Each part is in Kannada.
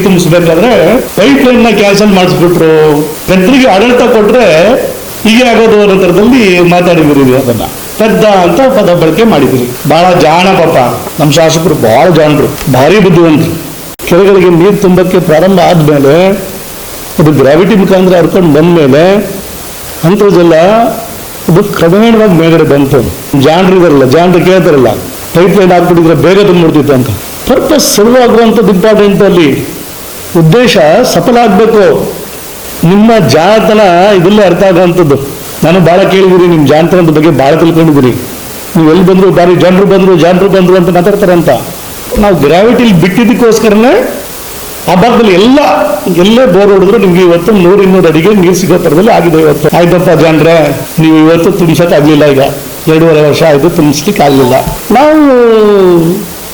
ನೀರು ತುಂಬಿಸ್ಬೇಕಾದ್ರೆ ಪೈಪ್ ಲೈನ್ನ ಕ್ಯಾನ್ಸಲ್ ಮಾಡಿಸ್ಬಿಟ್ರು. ಜನರಿಗೆ ಆಡಳಿತ ಕೊಟ್ರೆ ಹೀಗೆ ಆಗೋದು ಅನ್ನೋ ಥರದಲ್ಲಿ ಮಾತಾಡಿದ್ರಿ ಅದನ್ನ. ಪೆದ್ದ ಅಂತ ಪದ ಬಳಕೆ ಮಾಡಿದ್ರಿ ಬಹಳ ಜಾಣ ಪಾಪ. ನಮ್ಮ ಶಾಸಕರು ಬಹಳ ಜಾಣರು. ಭಾರಿ ಬುದ್ಧಿವಂತರು. ಕೆರೆಗಳಿಗೆ ನೀರು ತುಂಬಕ್ಕೆ ಪ್ರಾರಂಭ ಆದ್ಮೇಲೆ ಅದು ಗ್ರಾವಿಟಿ ಮುಖಾಂತರ ಹರ್ಕೊಂಡು ಬಂದ್ಮೇಲೆ ಅಂತರ್ಜಲ ಅದು ಕ್ರಮೇಣವಾಗಿ ಮೇಲ್ಗಡೆ ಬಂತು. ಜಾಣರು ಇದಾರಲ್ಲ, ಜಾಣರು ಕೇಳ್ತಾರಲ್ಲ ಪೈಪ್ ಲೈನ್ ಹಾಕ್ಬಿಟ್ಟಿದ್ರೆ ಬೇಗ ತುಂಬಿಡ್ತಿತ್ತು ಅಂತ. ಪರ್ಪಸ್ ಸರ್ವ್ ಆಗುವಂಥದ್ದು ಇಂಪಾರ್ಟೆಂಟ್ ಅಲ್ಲಿ. ಉದ್ದೇಶ ಸಫಲ ಆಗಬೇಕು. ನಿಮ್ಮ ಜಾಣತನ ಇದೆಲ್ಲ ಅರ್ಥ ಆಗುವಂಥದ್ದು ನಾನು ಭಾಳ ಕೇಳಿದಿರಿ ನಿಮ್ಮ ಜಾಣತನದ ಬಗ್ಗೆ ಭಾಳ ತಿಳ್ಕೊಂಡಿದ್ದೀರಿ ನೀವು ಎಲ್ಲಿ ಬಂದ್ರು ಬಾರಿ ಜನರು ಬಂದ್ರು ಜನರು ಬಂದ್ರು ಅಂತ ಮಾತಾಡ್ತಾರಂತ ನಾವು ಗ್ರಾವಿಟಿಲಿ ಬಿಟ್ಟಿದ್ದಕ್ಕೋಸ್ಕರನೇ ಆ ಭಾಗದಲ್ಲಿ ಎಲ್ಲ, ಎಲ್ಲೇ ಬೋರ್ ಹೊಡೆದ್ರು ನಿಮ್ಗೆ ಇವತ್ತು ನೂರು ಇನ್ನೂರು ಅಡಿಗೆ ನೀರು ಸಿಗೋ ಥರದಲ್ಲಿ ಆಗಿದೆ ಇವತ್ತು. ಆಯ್ತಪ್ಪ ಜನರೇ ನೀವು ಇವತ್ತು ತುಂಬಿಸಕ್ ಆಗ್ಲಿಲ್ಲ ಈಗ. ಎರಡೂವರೆ ವರ್ಷ ಆಯ್ತು ತುಂಬಿಸ್ಲಿಕ್ಕೆ ಆಗಲಿಲ್ಲ ನಾವು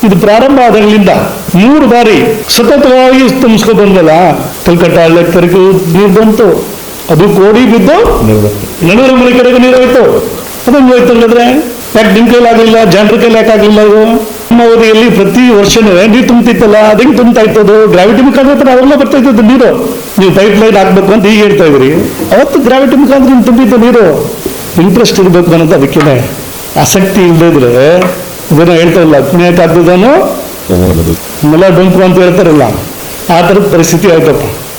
ಇದು ಪ್ರಾರಂಭ ಆದಾಗಲಿಂದ ಮೂರು ಬಾರಿ ಸತತವಾಗಿ ತುಂಬಿಸ್ಕೊ ಬಂದಲ್ಲ ಕಲ್ಕಟ್ಟ ಹಳ್ಳಕ್ಕೆ ನೀರು ಬಂತು, ಅದು ಕೋಡಿ ಬಿದ್ದು ನಡುವರ ಮನೆ ಕಡೆಗೆ ನೀರು ಹೋಯ್ತು ಅದನ್ನು ಹೋಯ್ತು ಹಂಗಾದ್ರೆ, ಯಾಕೆ ನಿಮ್ ಕೈಲಿ ಆಗ್ಲಿಲ್ಲ, ಜನರ ಕೈಲಿ ಯಾಕೆ ಆಗ್ಲಿಲ್ಲ ಅದು? ನಮ್ಮ ಅವಧಿಯಲ್ಲಿ ಪ್ರತಿ ವರ್ಷನೂ ನೀರು ತುಂಬ್ತಿತ್ತಲ್ಲ, ಅದಂಗೆ ತುಂಬ್ತಾ ಇತ್ತು ಅದು ಗ್ರಾವಿಟಿ ಮುಖಾಂತರ ಅವೆಲ್ಲ ಬರ್ತಾ ಇದ್ದದ್ದು ನೀರು. ನೀವು ಪೈಪ್ ಲೈನ್ ಹಾಕ್ಬೇಕು ಅಂತ ಈಗ ಹೇಳ್ತಾ ಇದ್ರಿ ಅವತ್ತು ಗ್ರಾವಿಟಿ ಮುಖಾಂತರ ತುಂಬಿತ್ತು ನೀರು. ಇಂಟ್ರೆಸ್ಟ್ ಇರಬೇಕು ಅನ್ನೋದು ಅದಕ್ಕೆ ಆಸಕ್ತಿ ಇಲ್ಲದಿದ್ರೆ ಇದನ್ನ ಹೇಳ್ತಾರಲ್ಲ ಇಲ್ಲ. ಪುಣ್ಯಕ್ಕೆ ಆಗ್ತದನು ನೆಲ ಡೊಂಕು ಅಂತ ಹೇಳ್ತಾರಲ್ಲ ಆ ಥರದ ಪರಿಸ್ಥಿತಿ ಆಯ್ತಪ್ಪ.